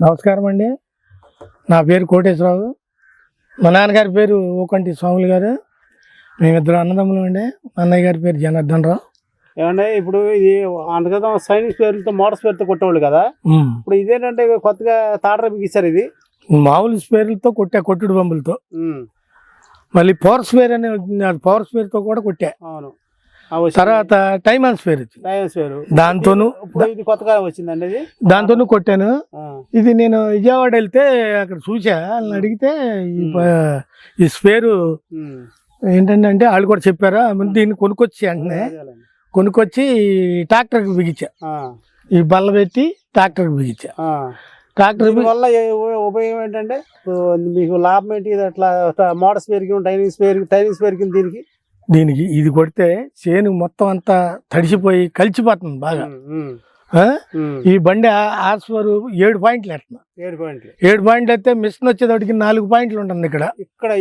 నమస్కారం అండి. నా పేరు కోటేశ్వరరావు. మా నాన్నగారి పేరు ఊకంటి స్వాములు గారు. మేమిద్దరు అన్నదమ్ములు అండి. మా అన్నయ్య గారి పేరు జనార్దన్ రావు ఏమంటే ఇప్పుడు ఇది అంతకదా సైనిక్ పేరుతో మోటార్స్ పేరుతో కొట్టేవాళ్ళు కదా. ఇప్పుడు ఇదేంటంటే కొత్తగా తాడర బిగిస్తారు ఇది? మామూలు స్పేర్లతో కొట్టా కొట్టుడు ఉమ్, మళ్ళీ పవర్ స్పేర్ అనే పవర్ స్పేర్తో కూడా కొట్టా. అవును. తర్వాత టైమ్ అండ్ స్పేర్ దాంతోను కొత్తగా వచ్చిందండి దాంతోను కొట్టాను. ఇది నేను విజయవాడ వెళ్తే అక్కడ చూసా వాళ్ళని అడిగితే ఈ స్పేరు ఏంటంటే అంటే వాళ్ళు కూడా చెప్పారా? ముందు దీన్ని కొనుక్కొచ్చి అదేలేండి. కొనుక్కొచ్చి ట్రాక్టర్కి బిగించా. ఈ బల్ల పెట్టి ట్రాక్టర్కి బిగించా. ట్రాక్టర్ వల్ల ఉపయోగం ఏంటంటే మీకు లాభం ఏంటి? అట్లా మోటార్స్ పెరిగి టైనింగ్స్ పెరిగి టైనింగ్స్ పెరిగింది దీనికి దీనికి ఇది కొడితే చేను మొత్తం అంతా తడిసిపోయి కలిసిపోతుంది బాగా. ఈ బండి ఆస్వరు ఏడు పాయింట్లు ఎట్లా? ఏడు పాయింట్లు. ఏడు పాయింట్లు అయితే మిషన్ వచ్చేటప్పటికి నాలుగు పాయింట్లు ఉంటుంది ఇక్కడ. ఇక్కడ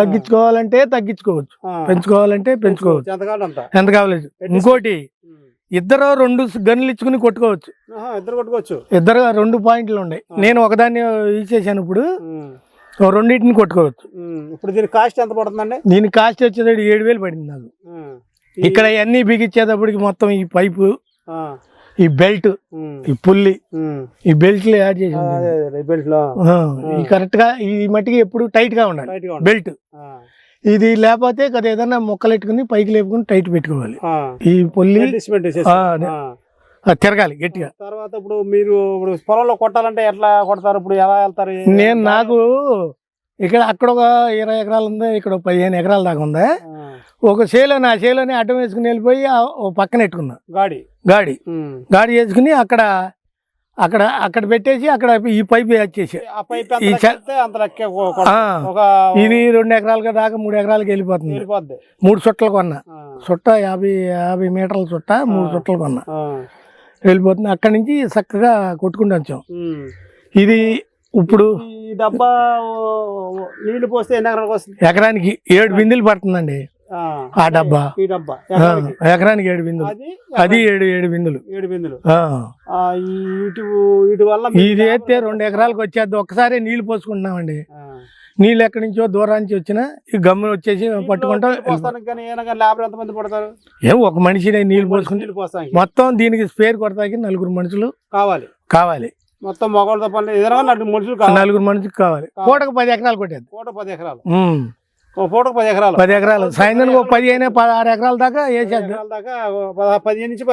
తగ్గించుకోవాలంటే తగ్గించుకోవచ్చు. పెంచుకోవాలంటే పెంచుకోవచ్చు. ఎంత కావాలి ఇంకోటి ఇద్దరు రెండు గన్నులు ఇచ్చుకుని కొట్టుకోవచ్చు. ఇద్దరు కొట్టుకోవచ్చు. ఇద్దరు రెండు పాయింట్లు ఉన్నాయి. నేను ఒకదాన్ని ఇచ్చేసాను ఇప్పుడు. రెండింటిని కొట్టుకోవచ్చు. ఇప్పుడు దీని కాస్ట్ ఎంత పడుతుందండి? దీని కాస్ట్ వచ్చేది ఏడు వేలు పడింది నాకు. ఇక్కడ అన్ని బిగించేటప్పటికి మొత్తం ఈ పైపు ఈ బెల్ట్ ఈ పుల్లి. ఈ బెల్ట్లు యాడ్ చేసి ఈ కరెక్ట్గా ఈ మట్టికి ఎప్పుడు టైట్గా ఉండాలి. బెల్ట్. ఇది లేకపోతే కదా ఏదన్నా మొక్కలు ఎట్టుకుని పైకి లేపుకుని టైట్ పెట్టుకోవాలి. ఈ పుల్లి ఆ. ఆ. ఆ, తిరగాలి గట్టిగా. తర్వాత ఇప్పుడు మీరు ఇప్పుడు పొలంలో కొట్టాలంటే ఎట్లా కొడతారు? ఇప్పుడు ఎలా వెళ్తారు? నేను నాకు ఇక్కడ అక్కడ ఒక ఇరవై ఎకరాలు ఉంది ఇక్కడ పదిహేను ఎకరాల దాకా ఉంది. ఆ, ఒక చేలో నా చేలోనే అడ్డం వేసుకుని వెళ్ళిపోయి ఆ పక్కన ఎట్టుకున్నా గాడి. గాడి. గాడి వేసుకుని అక్కడ అక్కడ అక్కడ పెట్టేసి అక్కడ ఈ పైపు వచ్చేసి. ఆ ఆ, ఇది రెండు ఎకరాలుగా దాకా మూడు ఎకరాలకి వెళ్ళిపోతుంది. మూడు చుట్టలు కొన్నా. ఆ, చుట్ట యాభై యాభై మీటర్ల చుట్ట మూడు ఆ. చుట్టలు కొన్నా. ఆ, వెళ్ళిపోతుంది అక్కడి నుంచి చక్కగా కొట్టుకుంటూ వచ్చాం. ఇది ఇప్పుడు ఈ డబ్బా నీళ్ళు పోస్తే ఎకరానికి ఏడు బిందెలు పడుతుందండి. ఆ, డబ్బా. ఈ డబ్బా. ఆ, ఎకరానికి. ఏడు బిందులు. అది ఏడు ఏడు బిందులు. ఏడు బిందులు. వీటి వల్ల ఇది లాభం అయితే ఎంత? రెండు ఎకరాలకు వచ్చేది ఒక్కసారి నీళ్ళు పోసుకుంటున్నామండి. నీళ్ళు ఎక్కడి నుంచో దూరానికి వచ్చినా ఈ గమ్మున వచ్చేసి పట్టుకుంటాం నీళ్ళు పోస్తానికి కానీ ఏమైనా కానీ లేబర్ ఎంత మంది పడతారు? ఏం ఒక మనిషిని నీళ్ళు పోస్తానికి. మొత్తం దీనికి స్పేర్ కొడతాకి నలుగురు మనుషులు కావాలి. కావాలి. మొత్తం మగవాళ్ళతో పని ఏదైనా మనుషులు కావాలి. నలుగురు మనుషులు కావాలి. పూటకు పది ఎకరాలు కొట్టేది. పూట పది ఎకరాలు. పూటకు పది ఎకరాలు. పది ఎకరాలు. సాయంత్రం ఒక పది అయినా పదహారు ఎకరాల దాకా ఎకరాల దాకా పదిహేను నుంచి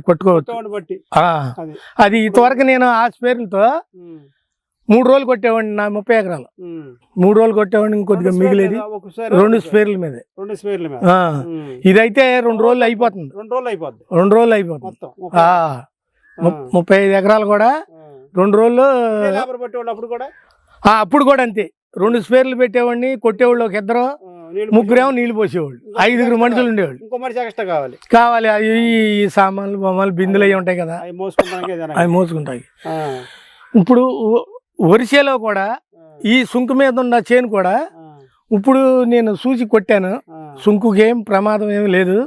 కొట్టుకోవచ్చు. బట్టి. అది. ఇంతవరకు నేను ఆ స్పేర్లతో మూడు రోజులు కొట్టేవాడిని నా ముప్పై ఎకరాలు. మూడు రోజులు కొట్టేవాడిని ఇంకొద్దిగా మిగిలేది. రెండు స్పేర్ల. మీదే. రెండు స్పేర్ల మీద. ఇదైతే రెండు రోజులు అయిపోతుంది. రెండు రోజులు అయిపోద్ది. రెండు రోజులు అయిపోతుంది. ముప్పై ఐదు ఎకరాలు కూడా. రెండు రోజులు అప్పుడు కూడా? అప్పుడు కూడా అంతే. రెండు స్పేర్లు పెట్టేవాడిని కొట్టేవాళ్ళు ఒక ఇద్దరు ముగ్గురేమో నీళ్ళు పోసేవాళ్ళు. ఐదుగురు మనుషులు ఉండేవాళ్ళు. ఇంకో మనిషి ఎక్స్ట్రా కావాలి. కావాలి అవి ఈ సామాన్లు బొమ్మలు బిందులు అవి ఉంటాయి కదా. అవి మోసుకుంటాయి. ఇప్పుడు వరిసేలో కూడా ఈ సుంకు మీద ఉన్న చేను కూడా ఇప్పుడు నేను చూసి కొట్టాను. సుంకుకి ఏం ప్రమాదం ఏం లేదు.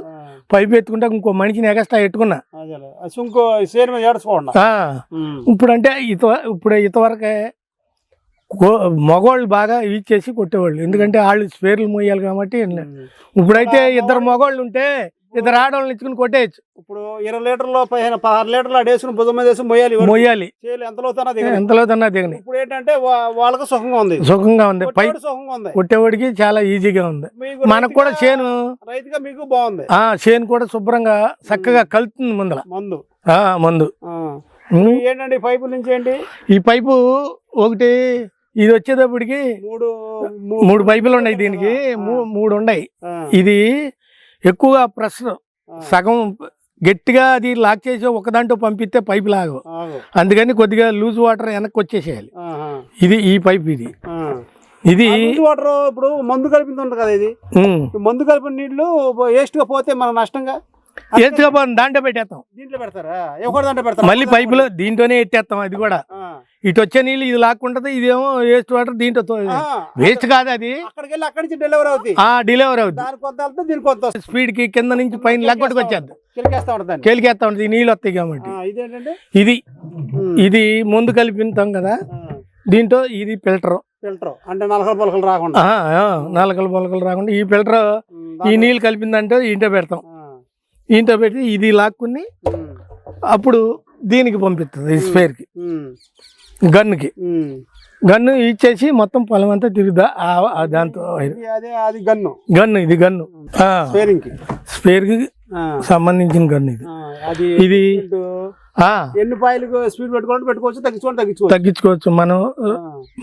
పైపు ఎత్తుకుంటే ఇంకో మనిషిని ఎగస్ట్రా ఎట్టుకున్నా. సుంకు ఇప్పుడు అంటే ఇత ఇప్పుడు ఇంతవరకే మగవాళ్ళు బాగా ఇచ్చేసి కొట్టేవాళ్ళు. ఎందుకంటే వాళ్ళు స్పేర్లు మోయాలి కాబట్టి ఇప్పుడైతే ఇద్దరు మగవాళ్ళు ఉంటే ఇద్దరు ఆడవాళ్ళని ఇచ్చుకుని కొట్టేయచ్చు. ఇప్పుడు ఇరవై లీటర్లు పదిహేను పదహారు లీటర్లు అడేసుకుని భుజం మీద వేసుకుని మొయ్యాలి ఇవన్నీ. మోయాలి. చేయాలి. ఎంతలో తన దిగదు. ఎంతలో తన్నా దిగని. ఇప్పుడు ఏంటంటే వాళ్ళకి సుఖంగా ఉంది. సుఖంగా ఉంది. పై సుఖంగా ఉంది. కొట్టేవాడికి చాలా ఈజీగా ఉంది. మనకు కూడా చేను రైతుగా మీకు బాగుంది. ఆ చేను కూడా శుభ్రంగా చక్కగా కలుతుంది ముందల. మందు. ఆ, మందు. ఏంటండి పైపు నుంచి ఏంటి? ఈ పైపు ఒకటి ఇది వచ్చేటప్పటికి మూడు మూడు పైపులు ఉన్నాయి దీనికి. మూడు ఉన్నాయి. ఇది ఎక్కువగా ఆ, సగం గట్టిగా అది లాక్ చేసి ఒక దాంట్లో పంపిస్తే పైపు లాగవు. ఆగు. అందుకని కొద్దిగా లూజ్ వాటర్ వెనక్కి వచ్చేసేయాలి. ఇది ఈ పైప్ ఇది. ఇది వాటర్ ఇప్పుడు మందు కలిపింది ఉంటుంది కదా ఇది? మందు కలిపిన నీళ్ళు వేస్ట్గా పోతే మన నష్టంగా? ఎత్తుకపోతే దాంట్లో పెట్టేస్తాం. దీంట్లో పెడతారా? దాంట్లో పెడతారా? మళ్ళీ పైపులో దీంట్లోనే ఎత్తేస్తాం అది కూడా. ఇటు వచ్చే నీళ్ళు ఇది లాక్కుంటది ఇదేమో వేస్ట్ వాటర్ దీంట్లో వేస్ట్ కాదు అది. అక్కడికి వెళ్ళి అక్కడి నుంచి డెలివరీ దాని వస్తుంది. స్పీడ్కి కింద నుంచి పైన లెక్కట్టుకు వచ్చేద్ది. కిలికేస్తా ఉంటుంది కేలికేస్తా ఉంటుంది ఈ నీళ్ళు వస్తాయి కాబట్టి. ఇది ఇది ముందు కలిపిస్తాం కదా. దీంట్లో ఇది ఫిల్టర్. ఫిల్టర్. అంటే నలకలు పలకలు రాకుండా. నాలుకలు పొలకలు రాకుండా. ఈ ఫిల్టర్ ఈ నీళ్ళు కలిపిందంటే ఇంట్లో పెడతాం. ఇంట్లో పెట్టి ఇది లాక్కుని అప్పుడు దీనికి పంపిస్తుంది స్పేర్కి గన్నుకి. గన్ను ఇచ్చేసి మొత్తం పొలం అంతా తిరుగుదా దాంతో అదే గన్ను. గన్ను ఇది గన్ను. స్పేరింగ్ స్పేర్కి సంబంధించిన గన్ను ఇది. అది ఇది ఎన్ని పాయలు స్పీడ్ పెట్టుకోవచ్చు తగ్గించుకోవాలి తగ్గించుకోవచ్చు. తగ్గించుకోవచ్చు. మనం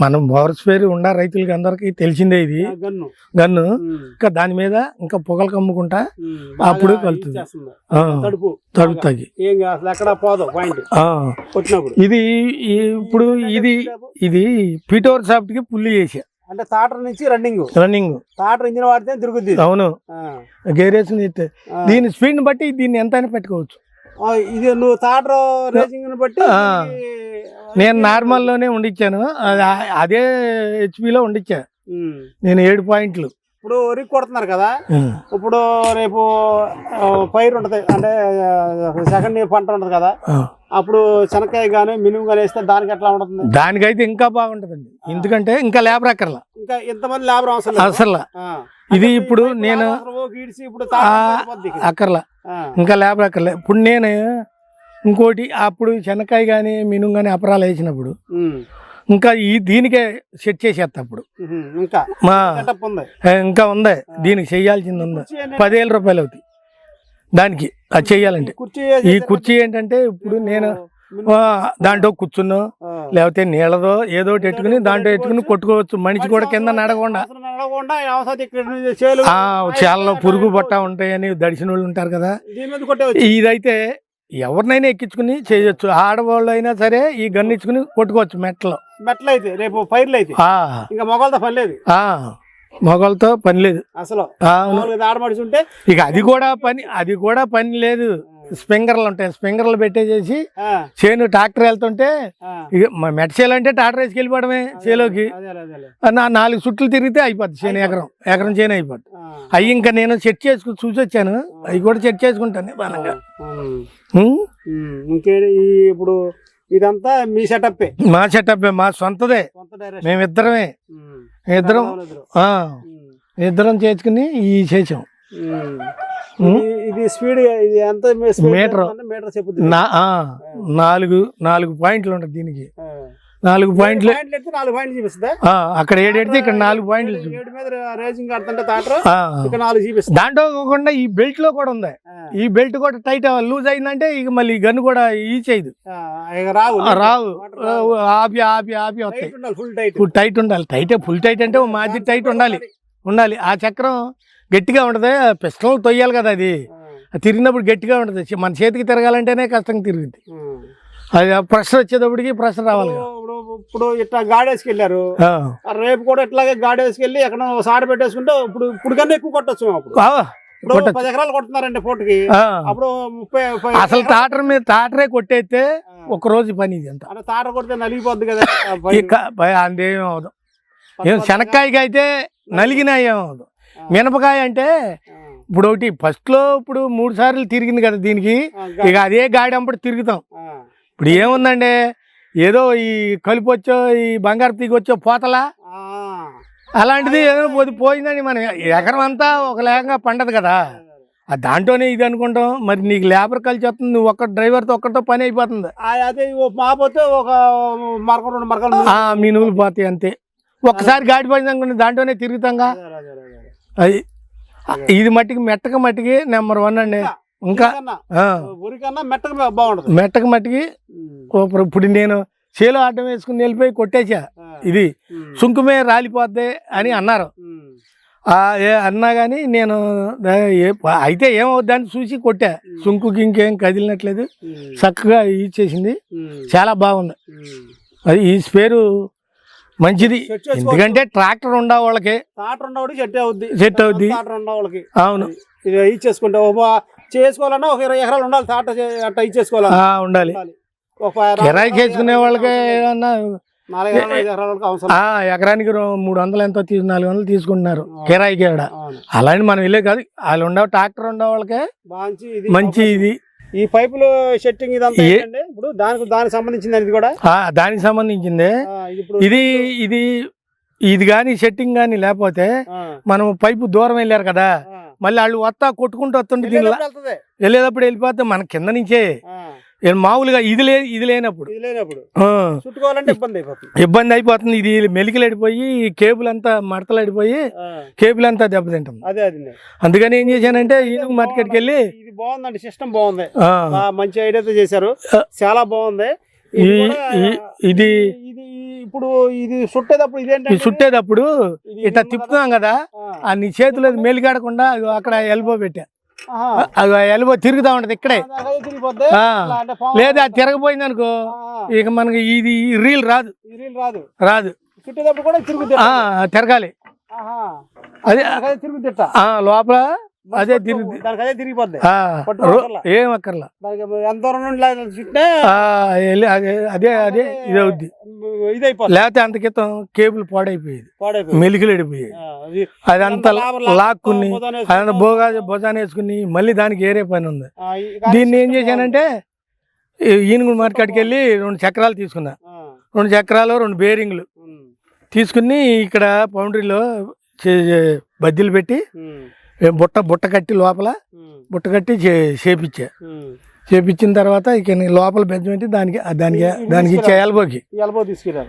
మనం పవర్ స్పేర్ ఉన్న రైతులకి అందరికి తెలిసిందే ఇది. గన్ను. గన్ను. ఇంకా దాని మీద ఇంకా పొగలు కమ్ముకుంటా అప్పుడు కలుతుంది. తడుపు. తడుపుతాయి. ఇది ఇప్పుడు ఇది ఇది పీటోర్ సాఫ్ట్కి పుల్లి చేసా అంటే తాటర్ నుంచి రన్నింగ్. రన్నింగ్. తాటర్ ఇంజిన్ వాడితే తిరుగుద్ది అవును. ఆ. దీని స్పీడ్ బట్టి దీన్ని ఎంత అయినా పెట్టుకోవచ్చు ఇది నువ్వు తాటర్ రేసింగ్ బట్టి నేను నార్మల్లోనే ఉండిచ్చాను. అది హెచ్పిలో ఉండిచ్చా. నేను ఏడు పాయింట్లు. ఇప్పుడు వరి కొడుతున్నారు కదా ఇప్పుడు రేపు పైరు ఉంటది అంటే సెకండ్ పంట ఉంటది కదా. అప్పుడు శనక్కాయ గానీ మినుము కానీ వేస్తే దానికి ఎట్లా ఉంటుంది దానికైతే ఇంకా బాగుంటదండి ఎందుకంటే ఇంకా లేబర్ అక్కర్లా ఇంకా ఇంతమంది లేబర్ అవసరం అసలు. ఇది ఇప్పుడు పైపు నేను ఇప్పుడు. అక్కర్లా. ఇంకా లేబర్ అక్కర్లే ఇప్పుడు నేను ఇంకోటి అప్పుడు శనక్కాయ కానీ మినుము కానీ అపరాలు వేసినప్పుడు. ఇంకా ఈ దీనికే సెట్ చేసేస్తా అప్పుడు. ఇంకా మా ఇంకా ఉంది. దీనికి చెయ్యాల్సింది ఉంది? పదివేల రూపాయలు అవుతాయి. దానికి అది చెయ్యాలంటే ఈ కుర్చీ ఏంటంటే ఇప్పుడు నేను దాంట్లో కూర్చున్నో. లేకపోతే నీళ్ళదో ఏదో ఒకటి ఎట్టుకుని దాంట్లో ఎట్టుకుని కొట్టుకోవచ్చు. మనిషి కూడా కింద నడకుండా చేలు పురుగు పట్ట ఉంటాయని దడిసిన వాళ్ళు ఉంటారు కదా. ఇదైతే ఎవరినైనా ఎక్కించుకుని చేయొచ్చు. ఆడవాళ్ళు అయినా సరే ఈ గన్ను ఇచ్చుకుని కొట్టుకోవచ్చు మెట్టలో. మెట్లు అయితే రేపు పైర్లు అయితే ఇంకా మొగలతో పని లేదు. మొగలతో పని లేదు. అసలు ఆ, అవును. మామూలుగా ఆడమడిచి ఉంటే ఇక అది కూడా పని అది కూడా పని లేదు. స్ప్రింగర్లు ఉంటాయి స్ప్రింగర్లు పెట్టేసేసి చేను ట్రాక్టర్ వెళ్తుంటే. ఇక మ- మెట్ట చేలు అంటే ట్రాక్టర్ వేసుకు వెళ్ళిపోవడమే చేలోకి. నాలుగు చుట్లు తిరిగితే అయిపోద్ది చేను ఎకరం ఎకరం చేను అయిపోద్ది. అవి ఇంకా నేను సెట్ చేసుకుని చూసి వచ్చాను అవి కూడా సెట్ చేసుకుంటాను బాగా ఇప్పుడు ఇదంతా మీ సెటప్ మా సెటప్ మా సొంతదే మేమిద్దరమే. ఇద్దరం. ఇద్దరం చేసుకుని ఈ చేసాం. ఇది- స్పీడ్ ఇది ఎంత మీటర్. మీటర్ నాలుగు నాలుగు పాయింట్లు ఉంటాయి దీనికి. నాలుగు పాయింట్లు ఎడితే నాలుగు పాయింట్లు చూపిస్తుందా? అక్కడ ఏడెడితే ఇక్కడ నాలుగు పాయింట్లు ఏడు- ఏడు మీద రేసింగ్ ఆడుతుంటే తాటర్ ఆ, ఇక్కడ నాలుగు చూపిస్తుంది దాంట్లో కాకుండా ఈ బెల్ట్లో కూడా ఉంది. ఈ బెల్ట్ కూడా టైట్ లూజ్ అయిందంటే ఇక మళ్ళీ గన్ను కూడా ఈ చేయదు. రావు రావు. ఆపి ఆపి ఆపి వస్తాయి. టైట్ ఉండాలి ఫుల్ టైట్ టైట్ ఉండాలి. టైట్ ఫుల్ టైట్ అంటే మాది టైట్ ఉండాలి. ఉండాలి. ఆ చక్రం గట్టిగా ఉంటుంది. పిస్టల్ తొయ్యాలి కదా అది. తిరిగినప్పుడు గట్టిగా ఉంటుంది. మన చేతికి తిరగాలంటేనే కష్టంగా తిరుగుద్ది. అది ప్రెషర్ వచ్చేటప్పటికి ప్రెషర్ రావాలి కదా. ఇప్పుడు ఇట్లా గాడేసుకు వెళ్ళారు ఆ. ఆ రేపు కూడా ఇట్లాగే గాడేసుకు వెళ్ళి ఎక్కడ సాడ పెట్టేసుకుంటే ఇప్పుడు ఇప్పుడు కన్నా ఎక్కువ కొట్టొచ్చు అప్పుడు. పది ఎకరాలు కొడుతున్నారండి పూటకి ఆ. అప్పుడు ముప్పై అసలు టాటర్ మీద టాటరే కొట్టేస్తే. ఒక రోజు పని ఇది అంత తాట కొడితే నలిగిపోద్ది కదా అందేం అవదు ఏం శనక్కాయకి అయితే నలిగినా ఏం అవదు ఆ. మినపకాయ అంటే. ఇప్పుడు ఒకటి ఫస్ట్లో ఇప్పుడు మూడు సార్లు తిరిగింది కదా దీనికి ఇక అదే గాడంపటి తిరుగుతాం ఆ. ఇప్పుడు ఏముందండి ఏదో ఈ కలుపు వచ్చో ఈ బంగారు తీగ వచ్చో పోతలా. అలాంటిది ఏదో పోయిందని మనం ఎకరం అంతా ఒక లేకంగా పండదు కదా. ఆ దాంట్లోనే ఇది అనుకుంటాం. మరి నీకు లేబర్ కలిసి వస్తుంది నువ్వు ఒక్క డ్రైవర్తో ఒక్కరితో పని అయిపోతుంది. అదే మాపోతే ఒక మరక రెండు మరకలు మీ నువ్వులు పోతాయి అంతే. ఒక్కసారి గాడి పడింది అనుకోండి దాంట్లోనే తిరుగుతాంగా. అది ఇది మట్టికి మెట్టక మట్టికి నెంబర్ వన్ అండి. ఇంకా ఉరికన్నా మెట్టగా బాగుంటుంది. మెట్టక మట్టికి ఇప్పుడు నేను చేలో అడ్డం వేసుకుని వెళ్ళిపోయి కొట్టేసా ఇది సుంకుమే రాలిపోద్ది అని అన్నారు. అన్నా కానీ నేను అయితే ఏమవుద్దని చూసి కొట్టా. సుంకుకి ఇంకేం కదిలినట్లేదు. చక్కగా ఇచ్చేసింది చాలా బాగుంది. అది ఈ స్పేరు మంచిది. ఎందుకంటే ట్రాక్టర్ ఉండే వాళ్ళకి. తాట ఉండవాడికి సెట్ అవుద్ది. సెట్ అవుద్ది. అవును. ఇది బా- చేసుకోవాలన్నా ఒక ఇరవై ఎకరాలు ఉండాలి. తాట అట్ట ఇచ్చేసుకోవాలి ఆ, ఉండాలి. కిరాయికి వేసుకునే వాళ్ళకి ఏమన్నా ఎకరానికి మూడు వందలు ఎంతో తీసు నాలుగు వందలు తీసుకుంటున్నారు కిరాయికి. అలాంటి మనం వెళ్ళే కాదు. వాళ్ళు ఉండే ట్రాక్టర్ ఉండే వాళ్ళకే మంచి ఇది. ఈ పైపులు సెట్టింగ్ ఇప్పుడు దానికి దానికి సంబంధించింది ఇది కూడా? దానికి సంబంధించిందే. ఇది ఇది ఇది కానీ సెట్టింగ్ కానీ లేకపోతే మనం పైపు దూరం వెళ్ళారు కదా. మళ్ళీ వాళ్ళు వస్తా కొట్టుకుంటూ వస్తుంటే దీనిలో వెళ్ళేటప్పుడు వెళ్ళిపోతే మన కింద నుంచే మామూలుగా ఇది లే ఇది లేనప్పుడు. ఇది చుట్టుకోవాలంటే ఇబ్బంది అయిపోతుంది. ఇబ్బంది అయిపోతుంది. ఇది మెలికలడిపోయి కేబుల్ అంతా మడతలడిపోయి కేబుల్ అంతా దెబ్బతింటుంది. అదే అది అందుకని ఏం చేశానంటే ఈనుగు మార్కెట్కి వెళ్ళి ఇది బాగుందండి సిస్టమ్ బాగుంది. మంచి ఐడియాతో చేశారు. చాలా బాగుంది. ఇది ఇది ఇది ఇప్పుడు ఇది చుట్టేటప్పుడు ఈ ఇదేంటంటే చుట్టేటప్పుడు ఇది ఇట్లా తిప్పుతున్నాం కదా ఆ, నీ చేతిలో మెలికాడకుండా అగో అక్కడ ఎల్బో పెట్టా. అగో ఎల్బో తిరుగుతా ఉంటది ఇక్కడే. లేదా అది తిరగపోయింది అనుకో ఇక మనకి ఇది రీల్ రాదు. రాదు. రాదు. చుట్టేటప్పుడు కూడా తిరుగుద్ది ఆ తిరగాలి. అదే అదే లోపల అదే తిరిగి తిరిగిపోద్ది. ఏం అక్కర్లా? ఎంత దూరం నుండి అదే అదే ఇది అవుద్ది లేకపోతే అంత క్రితం కేబుల్ పాడైపోయేది. మెలికలు ఎడిపోయేది అదంతా లాక్కుని అదంతా. బోగా భుజాన్ని వేసుకుని మళ్ళీ దానికి ఏరే పని ఉంది. దీన్ని ఏం చేశానంటే ఈనుగుడు మార్కెట్కి వెళ్ళి రెండు చక్రాలు తీసుకున్నా. రెండు చక్రాలు రెండు బేరింగ్లు తీసుకుని ఇక్కడ పౌండరీలో చే- బద్దీలు పెట్టి బుట్ట బుట్ట కట్టి లోపల బుట్ట కట్టి చే- చేపిచ్చా. ఉమ్. చేపించిన తర్వాత ఇక లోపల పెట్టి దానికి దానికి దానికి ఇచ్చే. ఎల్బోకి. ఎల్బో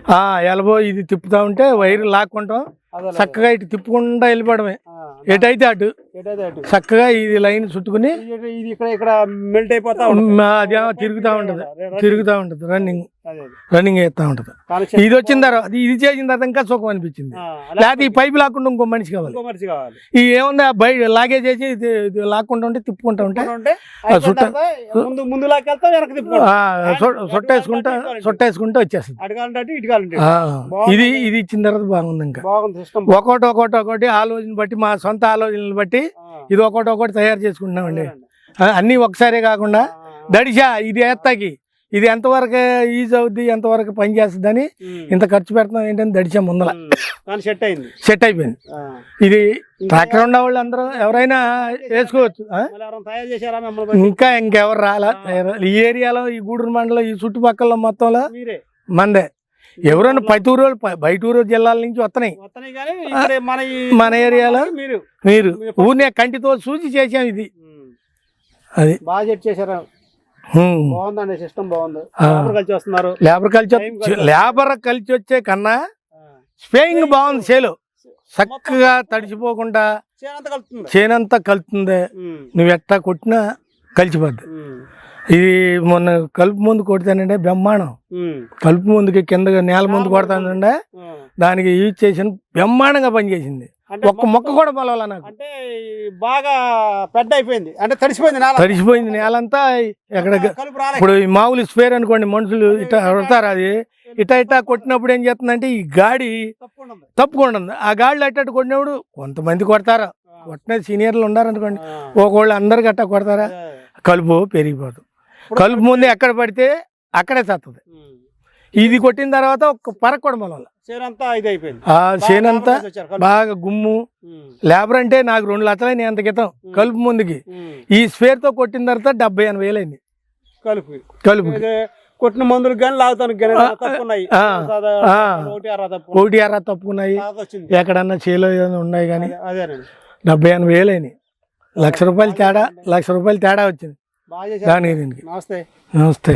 ఆ ఎల్బో ఇది తిప్పుతా ఉంటే వైర్ లాక్కుంటాం. అదే చక్కగా ఇటు తిప్పుకుంటా వెళ్ళిపోవడమే. ఎటైతే అటు. చక్కగా ఇది లైన్ చుట్టుకుని మెల్ట్ అయిపోతా అదేమో తిరుగుతా ఉంటది. తిరుగుతా ఉంటది. రన్నింగ్ అదే, అదే. రన్నింగ్ చేస్తా ఉంటది. ఇది వచ్చిన తర్వాత ఇది చేసిన తర్వాత ఇంకా సుఖం అనిపించింది. లేకపోతే ఈ పైపు లాక్కుండా ఇంకో మనిషి కావాలి. ఈ ఏముంది ఆ బయట లాగే చేసి లాక్కుంటా ఉంటే తిప్పుకుంటా ఉంటే సొట్టేసుకుంటా సొట్టేసుకుంటా వచ్చేస్తుంది. ఇది ఇది ఇచ్చిన తర్వాత బాగుంది ఇంకా. ఒకటి ఒకటి ఒకటి ఆలోచన బట్టి మా సొంత ఆలోచనలు బట్టి ఇది ఒకటి ఒకటి తయారు చేసుకుంటున్నామండి. అన్నీ ఒకసారే కాకుండా దడిశా ఇది ఎత్తకి. ఇది ఎంతవరకు ఈజ్ అవుద్ది ఎంతవరకు పని చేస్తుందని ఇంత ఖర్చు పెడుతున్నాం ఏంటని దడిశా ముందల. సెట్ అయింది. సెట్ అయిపోయింది. ఇది ట్రాక్టర్ ఉన్న వాళ్ళు అందరూ ఎవరైనా వేసుకోవచ్చు? ఇంకా ఇంకెవరు రాలా? ఈ ఏరియాలో ఈ గూడూరు మండలం ఈ చుట్టుపక్కల మొత్తంలో మందే. ఎవరైనా పైతూరు బయటూరు జిల్లాల నుంచి వస్తున్నాయి మన ఏరియాలో మీరు. ఊరినే కంటితో చూసి చేసాం ఇది. అది. బాగా సెట్ చేశారా. బాగుందండి సిస్టమ్ బాగుంది. ఎవరు కలిసి వస్తున్నారు. లేబర్ కలిసి లేబర్ కలిసి వచ్చే కన్నా స్పేయింగ్ బాగుంది చేలు. చక్కగా తడిచిపోకుండా చేనంత కలుతుంది. నువ్వు ఎట్టా కొట్టినా కలిసిపోద్ది. ఇది మొన్న కలుపు ముందు కొడతానంటే బ్రహ్మాండం. కలుపు ముందుకి కింద నేల ముందు కొడతానంటే. దానికి యూజ్ చేసిన బ్రహ్మాండంగా పనిచేసింది. ఒక్క మొక్క కూడా పొలవాల నాకు. అంటే బాగా పెద్ద అయిపోయింది. అంటే తడిసిపోయింది నేల. తడిసిపోయింది నేలంతా. ఎక్కడ ఇప్పుడు ఈ మామూలు స్పేర్ అనుకోండి మనుషులు ఇట్లా కొడతారు అది. ఇటా ఇటా కొట్టినప్పుడు ఏం చేస్తుందంటే ఈ గాడి తప్పు ఉండదు. తప్పుకుంటుంది ఆ గాడిలో అట్టట్టు కొట్టినప్పుడు కొంతమంది కొడతారు. కొట్టిన సీనియర్లు ఉన్నారనుకోండి ఆ. ఒకళ్ళు అందరు గట్టా కొడతారా. కలుపు పెరిగిపోదు. కలుపు ముందు ఎక్కడ పడితే అక్కడే చస్తుంది. ఇది కొట్టిన తర్వాత ఒక పరక కూడా మొలవల చేనంతా ఇది అయిపోయింది ఆ చేనంతా బాగా కలుపు. గుమ్ము. లేబర్ అంటే నాకు రెండు లక్షలైంది అంత క్రితం కలుపు ముందుకి. ఈ స్పేర్తో కొట్టిన తర్వాత డెబ్బై ఎనభై వేలైంది కలుపు. కలుపు. ఇది కొట్టిన మందులు కానీ లాగుతానికి ఆ. ఒకటి అర తప్పుకున్నాయి. ఎక్కడన్నా చేలో ఏదైనా ఉన్నాయి కానీ డెబ్బై ఎనభై వేలైనాయి లక్ష రూపాయలు తేడా లక్ష రూపాయలు తేడా వచ్చింది. దీనికి. నమస్తే. నమస్తే.